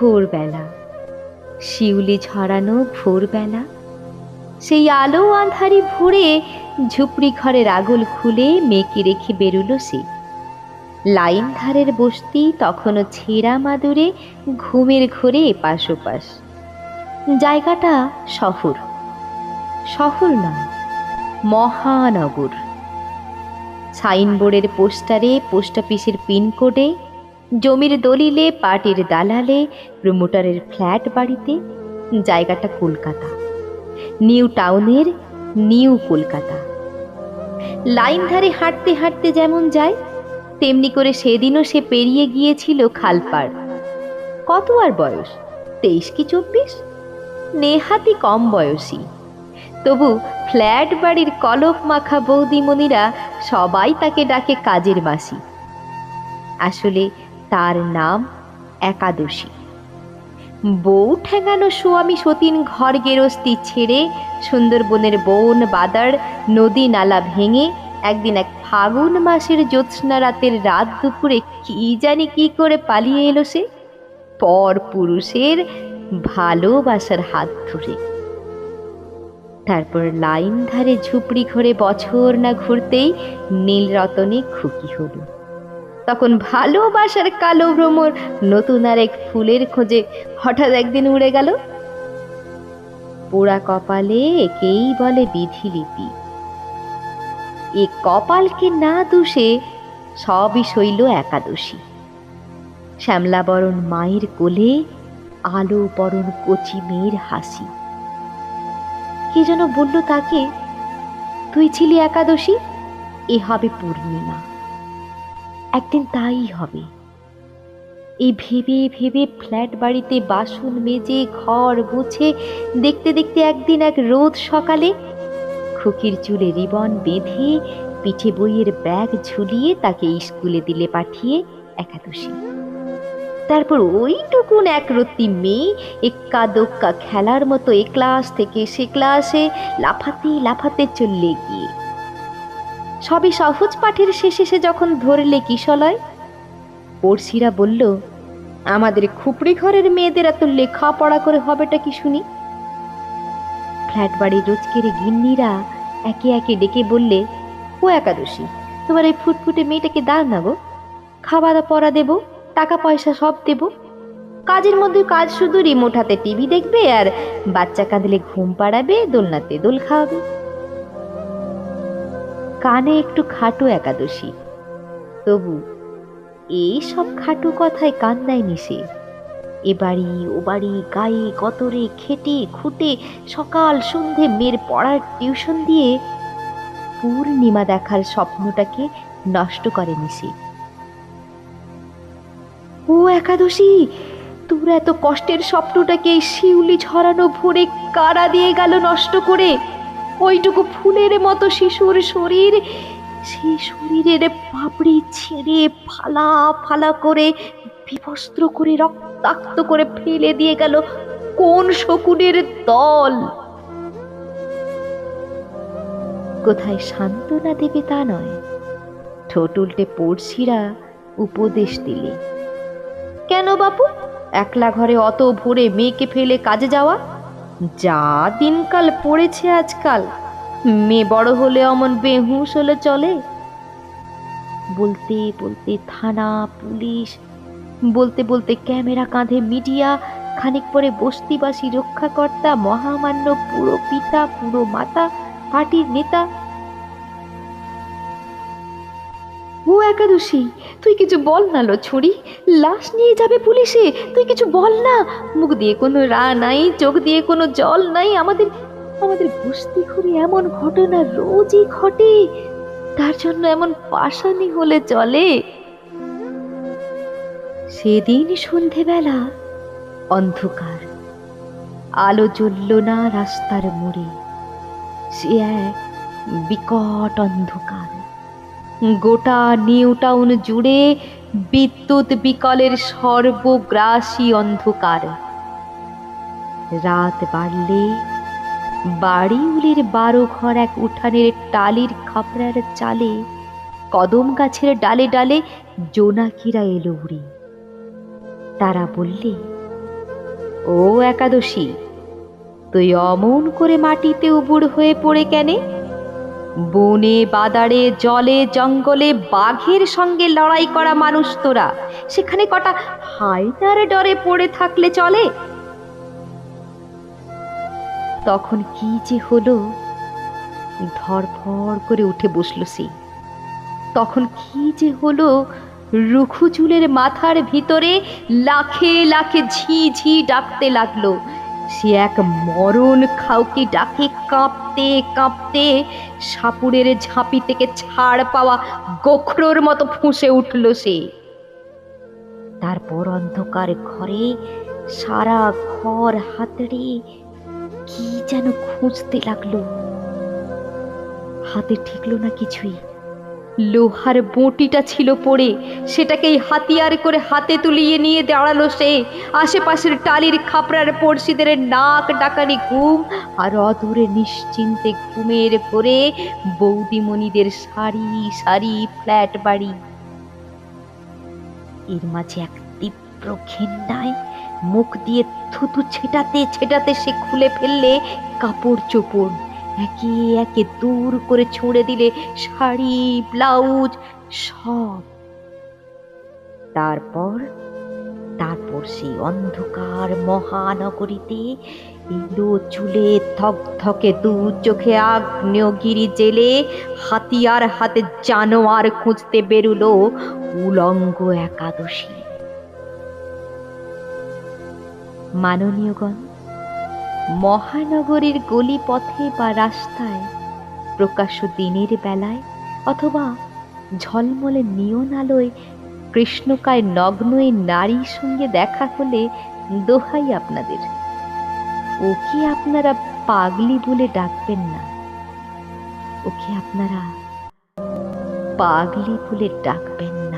ভোরবেলা। শিউলি ছড়ানো ভোরবেলা। সেই আলো আঁধারি ভোরে ঝুপড়ি ঘরের আগল খুলে মেয়েকে রেখে বেরুলো সে। লাইন ধারের বস্তি তখনও ছেঁড়া মাদুরে ঘুমের ঘোরে এপাশ ওপাশ। জায়গাটা শহর। শহর নয়, মহানগর। সাইনবোর্ডের পোস্টারে পোস্ট অফিসের পিনকোডে জমির দলিলে পার্টির দালালে, প্রমোটারের ফ্ল্যাট বাড়িতে, জায়গাটা কলকাতা। নিউ টাউনের নিউ কলকাতা। লাইন ধারে হাঁটতে হাঁটতে যেমন যায়, তেমনি করে সেদিনও সে পেরিয়ে গিয়েছিল খালপাড়। কত আর বয়স? তেইশ কি চব্বিশ? নেহাতি কম বয়সী। তবু ফ্ল্যাট বাড়ির কলক মাখা বৌদিমণিরা সবাই তাকে ডাকে কাজের মাসি। আসলে তার নাম একাদশী। বউ ঠেঙানো স্বামী সতীন ঘর গেরস্তি ছেড়ে সুন্দরবনের বন বাদার নদী নালা ভেঙে একদিন এক ফাগুন মাসের জ্যোৎস্না রাতের রাত দুপুরে কি জানি কি করে পালিয়ে এলো সে? পর পুরুষের ভালোবাসার হাত ধরে। তারপর লাইন ধারে ঝুপড়ি ঘরে বছর না ঘুরতেই নীলরতনে খুকি হলো। তখন ভালোবাসার কালো ভ্রমর নতুন আর এক ফুলের খোঁজে হঠাৎ একদিন উড়ে গেল। পোড়া কপালে একেই বলে বিধিলিপি। এ কপালকে না দোষে সবই শৈল একাদশী। শ্যামলাবরণ মায়ের কোলে, আলো বরণ কচি মেয়ের হাসি। কে যেন বলল তাকে, তুই ছিলি একাদশী, এ হবে পূর্ণিমা। একদিন তাই হবে। এই ভেবে ভেবে ফ্ল্যাট বাড়িতে বাসন মেজে, ঘর মুছে দেখতে দেখতে একদিন এক রোদ সকালে খুকির চুলে রিবন বেঁধে, পিঠে বইয়ের ব্যাগ ঝুলিয়ে তাকে স্কুলে দিলে পাঠিয়ে একাদশী। তারপর ওইটুকুন এক রত্তি মেয়ে এক্কা দোক্কা খেলার মতো এ ক্লাস থেকে সে ক্লাসে লাফাতে লাফাতে চললে গিয়ে সবই সহজ পাঠের শেষে সে যখন ধরলে কিশলয় পড়শিরা বলল, আমাদের খুপড়ি ঘরের মেয়েদের এত লেখাপড়া করে হবেটা কি শুনি? ফ্ল্যাট বাড়ির রোজকের গিন্নিরা একে একে ডেকে বললে, ও একাদশী, তোমার এই ফুটফুটে মেয়েটাকে দাও না গো। খাওয়া দাওয়া পড়া দেবো টাকা পয়সা সব দেব। কাজের মধ্যে কাজ শুধু রিমোট হাতে টিভি দেখবে আর বাচ্চা কাঁদলে ঘুম পাড়াবে, দোলনাতে দোল খাওয়াবে। কানে একটু খাটো একাদশী। তবু এই সব খাটু কথায় কান দেয়নি সে এ বাড়ি, ও বাড়ি, গায়ে কতরে খেটে, খুঁটে, সকাল সন্ধে মেয়ের পড়ার টিউশন দিয়ে পূর্ণিমা দেখার স্বপ্নটাকে নষ্ট করেনি সে ও একাদশী, তোর এত কষ্টের স্বপ্নটাকে শিউলি ঝরানো ভোরে কারা দিয়ে গেল নষ্ট করে? ওইটুকু ফুলের মতো শিশুর শরীর। সেই শরীরের পাপড়ি ছেড়ে ফালা ফালা করে বিবস্ত্র করে, রক্তাক্ত করে ফেলে দিয়ে গেল কোন শকুনের দল? কোথায় সান্ত্বনা দেবে তা নয়। ঠোঁট উল্টে পড়শিরা উপদেশ দিলে। কেন বাপু? একলা ঘরে অত ভোরে মেয়েকে ফেলে কাজে যাওয়া? যা দিনকাল পড়েছে আজকাল। মেয়ে বড় হলে অমন বেহুশ হলে চলে। বলতে বলতে থানা, পুলিশ, বলতে বলতে ক্যামেরা কাঁধে মিডিয়া, খানিক পরে বস্তিবাসী রক্ষাকর্তা, মহামান্য পুরো পিতা, পুরো মাতা, পার্টির নেতা ও একাদশী, তুই কিছু বল না লো ছুরি লাশ নিয়ে যাবে পুলিশে, তুই কিছু বল না। মুখ দিয়ে কোনো রা নাই, চোখ দিয়ে কোনো জল নাই। আমাদের আমাদের বস্তি ঘুরে এমন ঘটনা রোজই ঘটে। তার জন্য এমন পাশানি হলে চলে। সেদিন সন্ধেবেলা, অন্ধকার। আলো জ্বলল না রাস্তার মোড়ে। সে এক বিকট অন্ধকার। গোটা নিউ টাউন জুড়ে বিদ্যুৎ বিকলের সর্বগ্রাসী অন্ধকার। রাত বাড়লে বাড়িউলির বারো ঘর এক উঠানের টালির খাপড়ার চালে কদম গাছের ডালে ডালে জোনাকিরা এলো উড়ে। তারা বললে, ও একাদশী, তুই অমন করে মাটিতে উবুড় হয়ে পড়ে কেনে? বনে, বাদারে, জলে, জঙ্গলে, বাঘের সঙ্গে লড়াই করা মানুষ তোরা। সেখানে কটা হাইনার ডরে পড়ে থাকলে চলে। তখন কি যে হলো? ধরফর করে উঠে বসল সে। তখন কি যে হলো? রুখু চুলের মাথার ভিতরে লাখে লাখে ঝি ঝি ডাকতে লাগল। সে এক মরণ খাউকি ডাকে কাঁপতে কাঁপতে সাপুরের ঝাঁপি থেকে ছাড় পাওয়া গোখরোর মতো ফুঁসে উঠল সে। তারপর অন্ধকার ঘরে সারা ঘর হাতড়ে কি যেন খুঁজতে লাগল। হাতে ঠিকলো না কিছুই। লোহার বঁটিটা ছিল পড়ে। সেটাকেই হাতিয়ার করে হাতে তুলিয়ে নিয়ে দাঁড়াল সে। আশেপাশের টালির খাপড়ার পড়শিদের নাক ডাকানি ঘুম আর অদূরে নিশ্চিন্তে ঘুমের ভরে বৌদিমণিদের সারি সারি ফ্ল্যাট বাড়ি। এর মাঝে এক তীব্র ঘেন্নায় মুখ দিয়ে থুতু ছেটাতে ছেটাতে সে খুলে ফেললে কাপড় চোপড় একে একে দূর করে ছুঁড়ে দিলে শাড়ি, ব্লাউজ সব। তারপর তারপর সেই অন্ধকার মহানগরীতে এলো চুলে থকথকে দু চোখে আগ্নেয়গিরি জেলে হাতিয়ার হাতে জানোয়ার খুঁজতে বেরুলো উলঙ্গ একাদশী। মাননীয়গণ মহানগরীর গলি পথে বা রাস্তায়, প্রকাশ্য দিনের বেলায় অথবা ঝলমলে নিয়ন আলোয় কৃষ্ণকায় নগ্ন নারীর সঙ্গে দেখা হলে দোহাই আপনাদের। ওকে আপনারা পাগলি বলে ডাকবেন না। ওকে আপনারা পাগলি বলে ডাকবেন না।